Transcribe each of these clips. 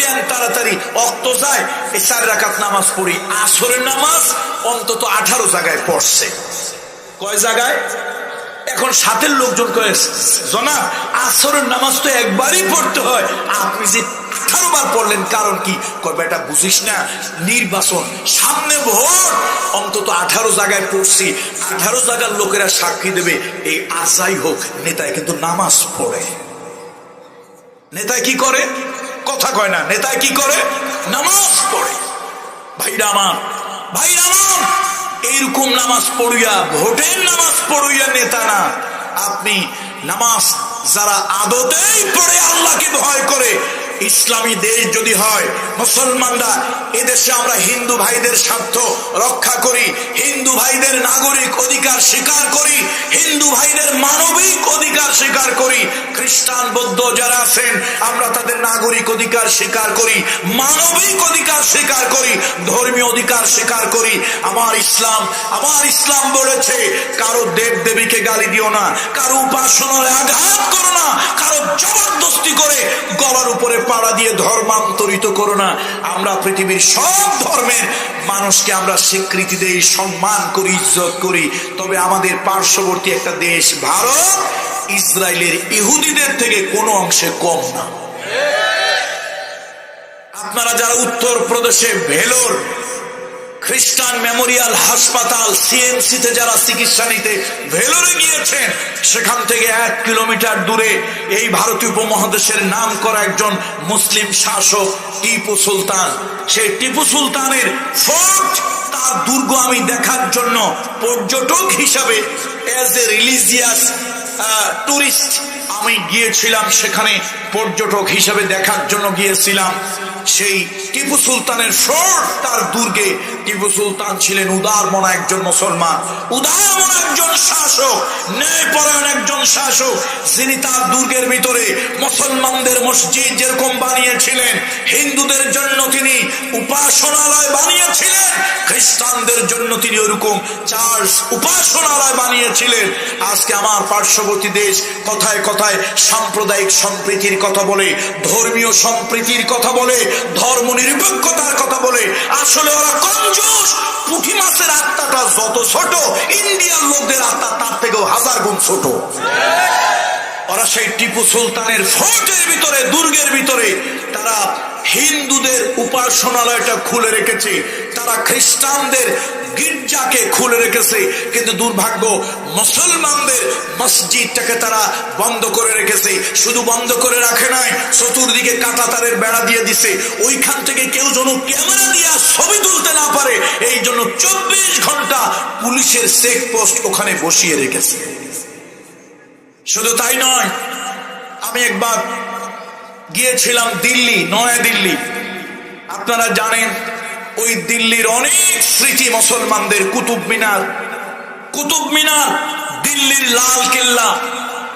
দেন তাড়াতাড়ি অক্ত যায়, এই চার রাকাত নামাজ পড়ি। আসরের নামাজ অন্তত আঠারো জায়গায় পড়ছে। কয় জায়গায়? এখন সাথের লোকজন কয়ে আসরের নামাজ তো একবারই পড়তে হয়। আপনি যে পড়লেন, কারণ কি? বুঝিস না, নির্বাচন সামনে ভোট। অন্তত আঠারো জায়গায় পড়ছি। আঠারো জায়গার লোকেরা সাক্ষী দেবে। এই হোক, নেতায় কিন্তু নামাজ পড়ে। নেতায় কি করে? কথা কয় না। নেতায় কি করে? নামাজ পড়ে। ভাইরা আমার ভাইরা আমার, এইরকম নামাজ পড়িয়া, ভোটের নামাজ পড়িয়া নেতা না। আপনি নামাজ যারা আদতেই পড়ে, আল্লাহকে ভয় করে ইসলামী দেশ যদি হয়, মুসলমানরা এদেশে আমরা হিন্দু ভাইদের স্বার্থ রক্ষা করি, হিন্দু ভাইদের নাগরিক অধিকার স্বীকার করি, হিন্দু ভাইদের মানবিক অধিকার স্বীকার করি। খ্রিস্টান, বৌদ্ধ যারা আছেন, আমরা তাদের নাগরিক অধিকার স্বীকার করি, মানবিক অধিকার স্বীকার করি, ধর্মীয় অধিকার স্বীকার করি। আমার ইসলাম আমার ইসলাম বলেছে, কারও দেব দেবীকে গালি দিও না, কারও উপাসনায় আঘাত করো না, কারও জবরদস্তি করে গলার উপরে পাড়া দিয়ে ধর্মান্তরিত করো না। আমরা পৃথিবীর সব ধর্মের মানুষকে আমরা স্বীকৃতি দেই, সম্মান করি, ইজ্জত করি। তবে আমাদের পার্শ্ববর্তী একটা দেশ ভারত, ইসরায়েলের ইহুদিদের থেকে কোনো অংশে কম না। আপনারা যারা উত্তর প্রদেশে ভেলোর খ্রিস্টান মেমোরিয়াল হাসপাতাল সিএমসি তে যারা চিকিৎসা নিতে ভেলোরে গিয়েছেন, সেখান থেকে এক কিলোমিটার দূরে এই ভারতীয় উপমহাদেশের নাম করা একজন মুসলিম শাসক টিপু সুলতান। সেই টিপু সুলতানের ফোর্ট, তার দুর্গ আমি দেখার জন্য পর্যটক হিসাবে এজ এ রিলিজিয়াস টুরিস্ট আমি গিয়েছিলাম, সেখানে পর্যটক হিসাবে দেখার জন্য গিয়েছিলাম। সেই টিপু সুলতানের ফোর্ট তার দুর্গে। টিপু সুলতান ছিলেন উদার মনা একজন মুসলমান, উদার মনা একজন শাসক, ন্যায়পরায়ণ একজন শাসক। যিনি তার দুর্গের ভিতরে মুসলমানদের মসজিদ যেরকম বানিয়েছিলেন, হিন্দুদের জন্য তিনি উপাসনালয় বানিয়েছিলেন, খ্রিস্টানদের জন্য তিনি ওরকম চার্চ উপাসনালয় বানিয়েছিলেন। আজকে আমার পার্শ্ববর্তী দেশ কথায় কথায় সাম্প্রদায়িক সম্প্রীতির কথা বলে, ধর্মীয় সম্প্রীতির কথা বলে ধর্ম নিরপেক্ষতার কথা বলে, আসলে ওরা কঞ্জুস পুঁটি মাছের আত্মাটা যত ছোট, ইন্ডিয়ার লোকদের আত্মা তার থেকেও হাজার গুণ ছোট। ওরা সেই টিপু সুলতানের ফোর্টের ভিতরে, দুর্গের ভিতরে, তারা হিন্দুদের উপাসনালয়টা খুলে রেখেছে। তারা খ্রিস্টানদের গির্জাকে খুলে রেখেছে। কিন্তু দুর্ভাগ্য, মুসলমানদের মসজিদটাকে তারা বন্ধ করে রেখেছে। শুধু বন্ধ করে রাখে নাই, চতুর্দিকে কাটা তারের বেড়া দিয়ে দিছে। ওইখান থেকে কেউ যেন ক্যামেরা দিয়ে ছবি তুলতে না পারে, এই জন্য চব্বিশ ঘণ্টা পুলিশের চেক পোস্ট ওখানে বসিয়ে রেখেছে। শুধু তাই নয়, আমি একবার গিয়েছিলাম দিল্লি নয়া দিল্লি আপনারা জানেন ওই দিল্লির অনেক স্মৃতি মুসলমানদের। কুতুব মিনার। কুতুব মিনার, দিল্লির লাল কেল্লা,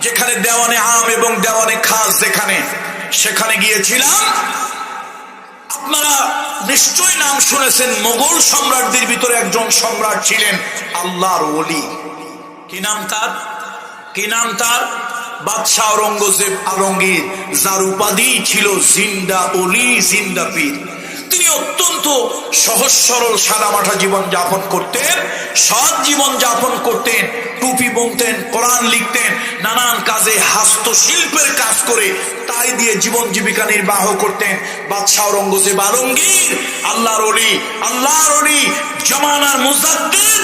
যেখানে দেওয়ানে আম এবং দেওয়ানে খাস যেখানে, সেখানে গিয়েছিলাম। আপনারা নিশ্চয় নাম শুনেছেন, মোগল সম্রাটদের ভিতরে একজন সম্রাট ছিলেন আল্লাহর ওলি। কি নাম তার? কি নাম তার? বাদশাহ অরঙ্গজেব আলমগীর, যার উপাধি ছিল জিন্দা অলি জিন্দা পীর। তিনি অত্যন্ত সহজ সরল সাদামাঠা জীবন যাপন করতেন, সৎ জীবন যাপন করতেন, টুপি বুনতেন, কোরআন লিখতেন, নানান কাজে হাস্তশিল্পের কাজ করে তাই দিয়ে জীবন জীবিকা নির্বাহ করতেন। বাদশাহ অরঙ্গজেব আলমগীর, আল্লাহর অলি আল্লাহর অলি জমানার মুজাদ্দিদ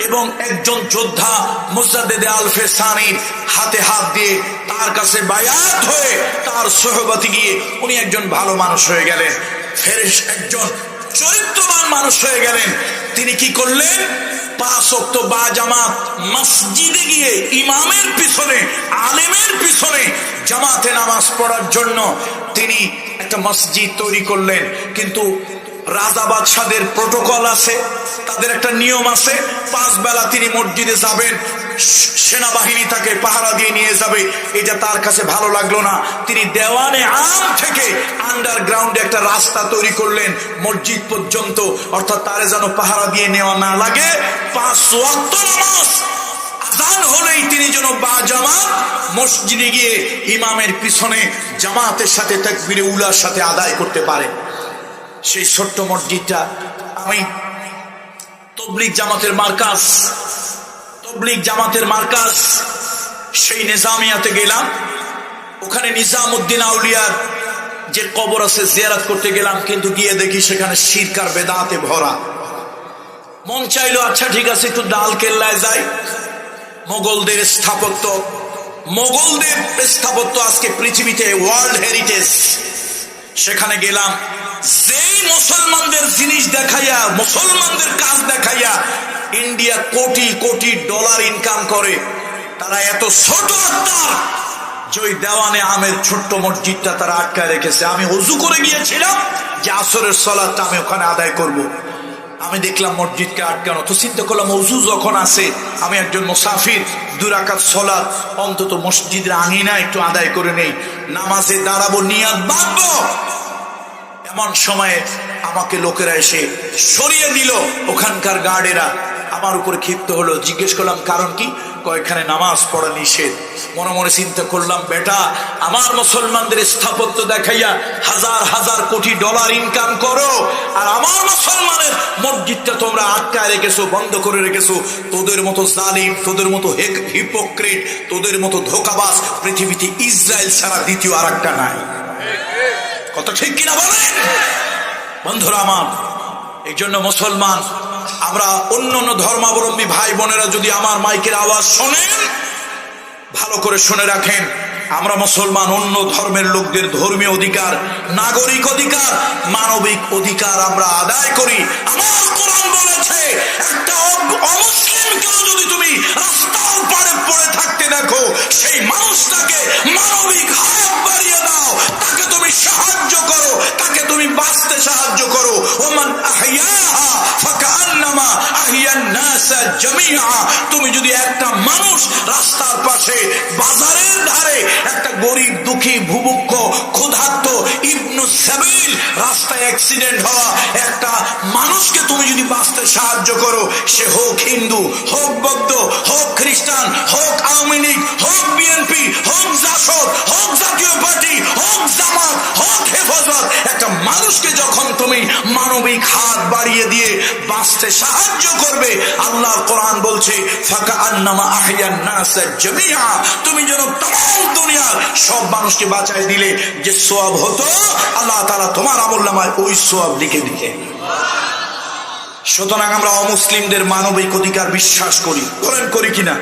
এবং একজন যোদ্ধা মুজাদ্দেদে আলফে সানির হাতে হাত দিয়ে তার কাছে বায়াত হয়ে তার সহবতি গিয়ে উনি একজন ভালো মানুষ হয়ে গেলেন। ফেরেশ একজন চরিত্রবান মানুষ হয়ে গেলেন। তিনি কি করলেন? পাঁচ বা জামাত মসজিদে গিয়ে ইমামের পিছনে, আলেমের পিছনে জামাতে নামাজ পড়ার জন্য তিনি একটা মসজিদ তৈরি করলেন। কিন্তু রাজা বাদশাদের প্রোটোকল আছে, তাদের একটা নিয়ম আছে, পাঁচ বেলা তিনি মসজিদে যাবেন, সেনাবাহিনী তাকে পাহারা দিয়ে নিয়ে যাবে, এটা তার কাছে ভালো লাগল না। তিনি দেওয়ানে আম থেকে আন্ডারগ্রাউন্ডে একটা রাস্তা তৈরি করলেন, মসজিদ পর্যন্ত, অর্থাৎ তারে যেন পাহারা দিয়ে নেওয়া না লাগে, পাঁচ ওয়াক্ত আজান আজান হলেই তিনি যেন বা জামাত মসজিদে গিয়ে ইমামের পিছনে জামাতের সাথে তাকবিরে উলার সাথে আদায় করতে পারে। সেই ছোট্ট মসজিদটা। আমি তবলিক জামাতের মার্কাজ তবলিক জামাতের মার্কাজ সেই নিজামিয়াতে গেলাম। ওখানে নিজামুদ্দিন আউলিয়ার যে কবর আছে জিয়ারাত করতে গেলাম, কিন্তু গিয়ে দেখি সেখানে শিরকার বেদাতে ভরা। মন চাইলো আচ্ছা ঠিক আছে, একটু ডাল কেল্লায় যাই। মোগলদের স্থাপত্য মোগলদের স্থাপত্য আজকে পৃথিবীতে ওয়ার্ল্ড হেরিটেজ সেখানে গেলাম। যেই মুসলমানদের জিনিস দেখাইয়া, মুসলমানদের কাজ দেখাইয়া India crore crore dollar income করে, তারা এত ছোট আত্মার যে দেওয়ানে আমের ছোট্ট মসজিদটা তারা আটকায় রেখেছে। আমি অজু করে গিয়েছিলাম যে আসরের সলাদটা আমি ওখানে আদায় করব। আমি দেখলাম মসজিদকে আটকানো। তো চিন্তা করলাম অজু যখন আছে, আমি একজন মুসাফির। দুরাকাত সলাদ অন্তত মসজিদের আঙিনা একটু আদায় করে নেই। নামাজে দাঁড়াবো নিয়াদ বাঁধবো। এমন সময়ে আমাকে লোকেরা এসে সরিয়ে দিল ওখানকার গার্ডেরা। আমার উপর ক্ষিপ্ত হলো। জিজ্ঞেস করলাম, কারণ কি? কয়েকখানে নামাজ পড়া নিষেধ? মনে মনে চিন্তা করলাম, বেটা, আমার মুসলমানদের স্থাপত্য দেখাইয়া হাজার হাজার কোটি ডলার ইনকাম করো, আর আমার মুসলমানের মসজিদটা তোমরা আটকায় রেখেছো, বন্ধ করে রেখেছো। তোদের মতো জালিম, তোদের মতো হিপোক্রেট তোদের মতো ধোকাবাস পৃথিবীতে ইসরায়েল ছাড়া দ্বিতীয় আর একটা নাই। কত ঠিক কিনা বলেন? বন্ধুরা আমার, এই জন্য মুসলমান আমরা অন্য অন্য ধর্মাবলম্বী ভাই বোনেরা যদি আমার মাইকের আওয়াজ শোনেন, ভালো করে শুনে রাখেন, আমরা মুসলমান অন্য ধর্মের লোকদের ধর্মীয় অধিকার, নাগরিক অধিকার, মানবিক অধিকার আমরা আদায় করি। বলেছে যদি তুমি রাস্তার পাড়ে পড়ে থাকতে দেখো, সেই মানুষটাকে মানবিক হায়াত বাড়িয়ে দাও, তাকে তুমি সাহায্য করো। তুমি যদি একটা মানুষ রাস্তার পাশে, বাজারের ধারে একটা গরিব দুঃখী ভুবুক্ষ ক্ষুধার্ত ইবনু সাবিল রাস্তায় অ্যাক্সিডেন্ট হওয়া একটা মানুষকে তুমি যদি বাঁচতে সাহায্য করো, সে হোক হিন্দু, হোক বৌদ্ধ, হোক খ্রিস্টান, হোক আওয়ামী লীগ, হোক বিএনপি হোক জাসদ, হোক জাতীয় পার্টি, হোক জামাত, হোক হেফাজত, একটা মানুষকে যখন তুমি মানবিক হাত বাড়িয়ে দিয়ে বাঁচতে সাহায্য তুমি যেন তমাম দুনিয়ার সব মানুষকে বাঁচাই দিলে যে সব হতো, আল্লাহ তারা তোমার আমল্লামায় ওই সব লিখে দিকে সুতরাং আমরা অমুসলিমদের মানবিক অধিকার বিশ্বাস করি। করেন করি কিনা?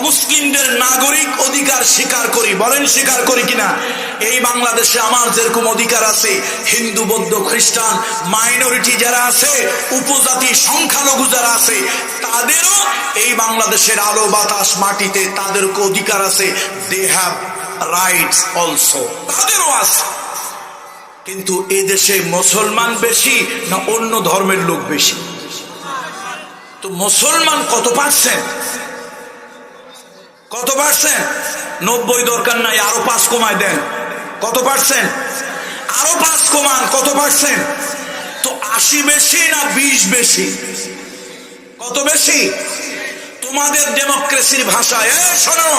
অমুসলিমদের নাগরিক অধিকার স্বীকার করি। বলেন স্বীকার করি কিনা? এই বাংলাদেশে আমার যেরকম অধিকার আছে, হিন্দু, বৌদ্ধ, খ্রিস্টান, মাইনরিটি যারা আছে, উপজাতি সংখ্যালঘু যারা আছে, তাদেরও এই বাংলাদেশের আলো, বাতাস, মাটিতে তাদেরকে অধিকার আছে। দে হ্যাভ রাইটস অলসো তাদেরও আছে। কিন্তু এ দেশে মুসলমান বেশি না অন্য ধর্মের লোক বেশি? তো মুসলমান কত পার্সেন্ট কত পার্সেন্ট? নব্বই দরকার নাই, আরও পাঁচ কমায় দেন। কত পার্সেন্ট? আরও পাঁচ কমান, কত পার্সেন্ট? তো আশি বেশি না বিশ বেশি? কত বেশি? তোমাদের ডেমোক্রেসির ভাষায়, এ, শোনো,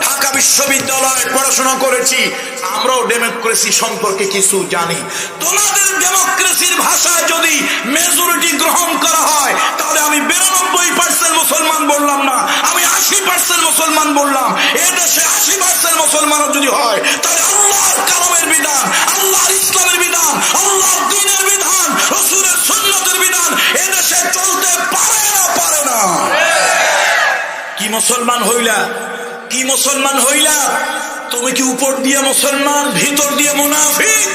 ঢাকা বিশ্ববিদ্যালয়ে পড়াশোনা করেছি। আমরাও ডেমোক্রেসি সম্পর্কে কিছু জানি। তোমাদের ডেমোক্রেসির ভাষায় যদি মেজরিটি গ্রহণ করা হয়, তাহলে আমি বিরানব্বই পার্সেন্ট মুসলমান বললাম না, আমি আশি পার্সেন্ট মুসলমান বললাম। এদেশে আশি পার্সেন্ট মুসলমানও যদি হয়, তাহলে আল্লাহর কালামের বিধান, আল্লাহর ইসলামের বিধান, আল্লাহর দিনের বিধান কি মুসলমান হইলা? কি মুসলমান হইলা? তুমি কি উপর দিয়ে মুসলমান, ভিতর দিয়ে মুনাফিক?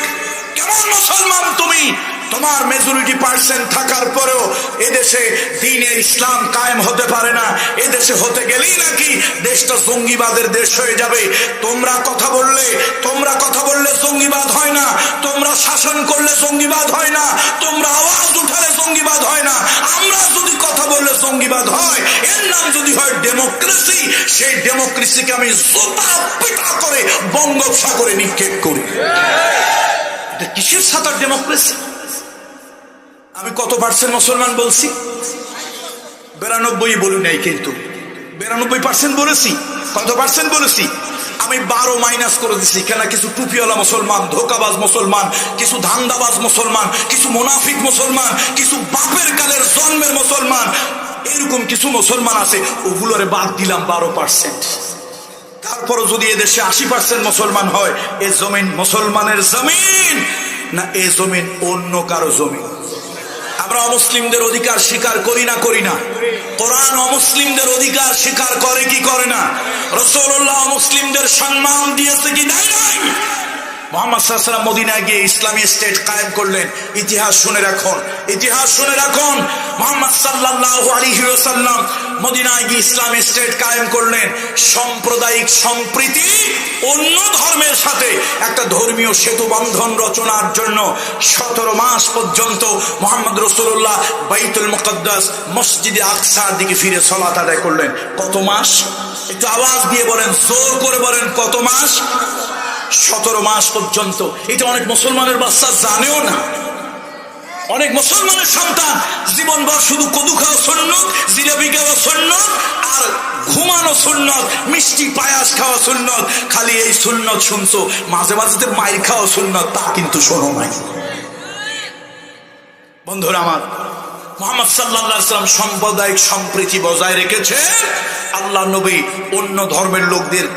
কেমন মুসলমান তুমি? তোমার মেজরিটি পার্সেন্ট থাকার পরেও এদেশে দিনের ইসলাম কায়েম হতে পারে না। এদেশে হতে গেলেই নাকি দেশটা জঙ্গিবাদের দেশ হয়ে যাবে। তোমরা কথা বললে, তোমরা কথা বললে জঙ্গিবাদ হয় না। তোমরা শাসন করলে জঙ্গিবাদ হয় না। তোমরা আওয়াজ উঠালে জঙ্গিবাদ হয় না। আমরা যদি কথা বললে জঙ্গিবাদ হয়, এর নাম যদি হয় ডেমোক্রেসি সেই ডেমোক্রেসিকে আমি পিটা করে বঙ্গোপসাগরে নিক্ষেপ করি। কিসের সাঁতার ডেমোক্রেসি আমি কত পার্সেন্ট মুসলমান বলছি? বিরানব্বই বলি নাই কিন্তু। বিরানব্বই পার্সেন্ট বলেছি। কত পার্সেন্ট বলেছি? আমি বারো মাইনাস করে দিছি। কেন? কিছু টুপিওয়ালা মুসলমান, ধোকাবাজ মুসলমান, কিছু ধান্দাবাজ মুসলমান, কিছু মুনাফিক মুসলমান, কিছু বাপের কালের জন্মের মুসলমান, এরকম কিছু মুসলমান আছে, ওগুলোরে বাদ দিলাম বারো পার্সেন্ট তারপরও যদি এদেশে আশি পার্সেন্ট মুসলমান হয়, এ জমিন মুসলমানের জমিন না এ জমিন অন্য কারও জমিন? আমরা অমুসলিমদের অধিকার স্বীকার করি না করি না। কোরআন অমুসলিমদের অধিকার স্বীকার করে কি করে না? রসৌল্লাহ মুসলিমদের সম্মান দিয়েছে কি নাই নাই? মদিনায় গিয়ে স্টেট কায়েম করলেন। ইতিহাস শুনে ইতিহাস শুনে রাখুন। মোহাম্মদ মদিনায় গিয়ে স্টেট কায়েম করলেন। সাম্প্রদায়িক সম্প্রীতি অন্য ধর্মের সাথে। একটা ধর্মীয় সেতু বন্ধন রচনার জন্য সতেরো মাস পর্যন্ত মোহাম্মদ রসুল্লাহ বাইতুল মুকদ্দাস মসজিদে আকসার দিকে ফিরে সলাত আদায় করলেন। কত মাস? একটু আওয়াজ দিয়ে বলেন, জোর করে বলেন, কত মাস? সতেরো মাস পর্যন্ত। এটা অনেক মুসলমানের বাচ্চা জানেও না। অনেক মুসলমানের সন্তান, জীবন জীবনভর শুধু কদু খাওয়া সুন্নত জিলাপি খাওয়া সুন্নত, আর ঘুমানো সুন্নত, মিষ্টি পায়াস খাওয়া সুন্নত, খালি এই সুন্নত শুনছো, মাঝে মাঝে মায়ের খাওয়া সুন্নত, তা কিন্তু শোনো নাই। বন্ধুরা আমার, মোহাম্মদ সাল্লাহ সাল্লাম সাম্প্রদায়িক সম্প্রীতি বজায় রেখেছে আল্লাহ নবী অন্য ধর্মের লোকদের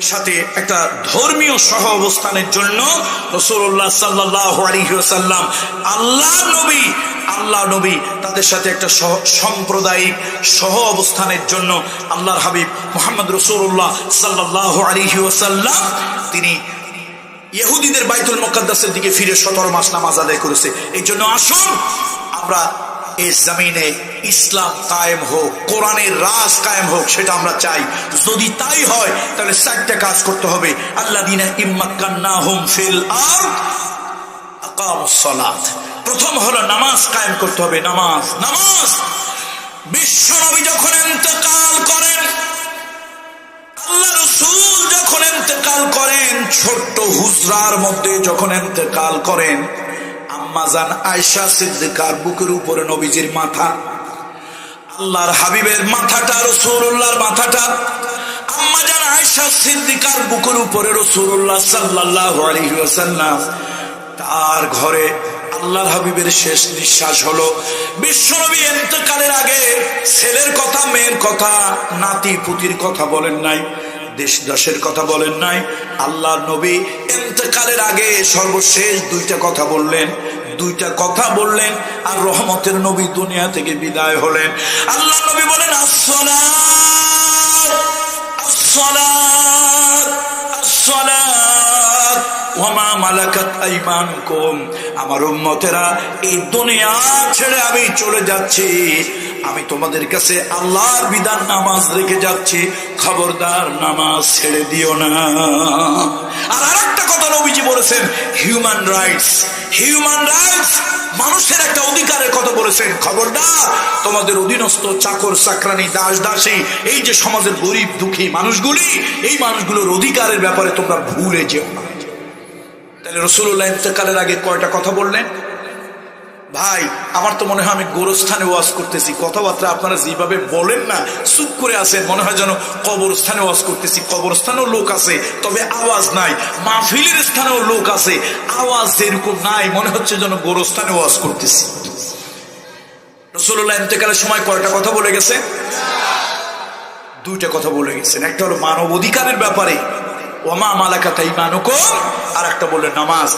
সাথে একটা ধর্মীয় সহ অবস্থানের জন্য রসুল্লাহ সাল্লাহ আলহিহাল্লাম আল্লাহ নবী আল্লাহ নবী তাদের সাথে একটা সহ, সাম্প্রদায়িক সহ অবস্থানের জন্য আল্লাহর হাবিব মোহাম্মদ রসুল্লাহ সাল্লাহ আলহি ওসাল্লাম তিনি ইহুদিদের বাইতুল মোকাদ্দাসের দিকে ফিরে সতেরো মাস নামাজ আদায় করেছে। এই জন্য আসুন, আমরা জমিনে ইসলাম কায়েম হোক, কোরআনের রাজ কায়েম হোক, সেটা আমরা চাই। যদি তাই হয়, তাহলে চারটা কাজ করতে হবে। আল্লাহ দিনা ইম্মাক্কান্না হোম ফিল প্রথম হলো নামাজ কায়েম করতে হবে, নামাজ নামাজ। বিশ্বনবী যখন ইন্তকাল করেন, আল্লাহ রসুল যখন ইন্তেকাল করেন, ছোট্ট হুজরার মধ্যে যখন ইন্তেকাল করেন আম্মাজান আয়সা সিদ্দিকার বুকের উপরে নবীজির মাথা। আল্লাহর হাবিবের মাথাটা রসুল্লাহর মাথাটা। আম্মাজান আয়সা সিদ্দিকার বুকের উপরে রসুল্লাহ সাল্লাহ আলহিহাসাল্লাম তার ঘরে আল্লাহর হাবিবের শেষ নিঃশ্বাস হলো। বিশ্বনবী এন্তকালের আগে ছেলের কথা, মেয়ের কথা, নাতি পুতির কথা বলেন নাই দেশ দাসের কথা বলেন নাই। আল্লাহ নবী এতেকালের আগে সর্বশেষ দুইটা কথা বললেন। দুইটা কথা বললেন আর রহমতের নবী দুনিয়া থেকে বিদায় হলেন। আল্লাহ নবী বলেন আমার উম্মতেরা, এই দুনিয়া ছেড়ে আমি চলে যাচ্ছি। আমি তোমাদের কাছে আল্লাহর বিধান নামাজ রেখে যাচ্ছি। খবরদার নামাজ ছেড়ে দিও না। আর আরেকটা কথা নবীজি বলেছেন হিউম্যান রাইটস হিউম্যান রাইটস মানুষের একটা অধিকারের কথা বলেছেন। খবরদার, তোমাদের অধীনস্থ চাকর, চাকরানি, দাস, দাসী, এই যে সমাজের গরিব, দুঃখী মানুষগুলি, এই মানুষগুলোর অধিকারের ব্যাপারে তোমরা ভুলে যেও না। তাহলে রসুল্লাহ ইন্তকালের আগে কয়টা কথা বললেন? ভাই, আমার তো মনে হয় আমি গোরস্থানে ওয়াজ করতেছি। কথাবার্তা আপনারা যেভাবে বলেন না, চুপ করে আছেন, মনে হয় যেন কবরস্থানে ওয়াজ করতেছি। কবরস্থানেও লোক আছে, তবে আওয়াজ নাই, মাহফিলের স্থানেও লোক আছে, আওয়াজ যেরকম নাই, মনে হচ্ছে যেন গোরস্থানে ওয়াজ করতেছি। রসুল্লাহ ইন্তেকালের সময় কয়টা কথা বলে গেছে? দুইটা কথা বলে গেছেন। একটা হলো মানব অধিকারের ব্যাপারে ওমা মালাকা তাই মানুক আর একটা বললেন নামাজ।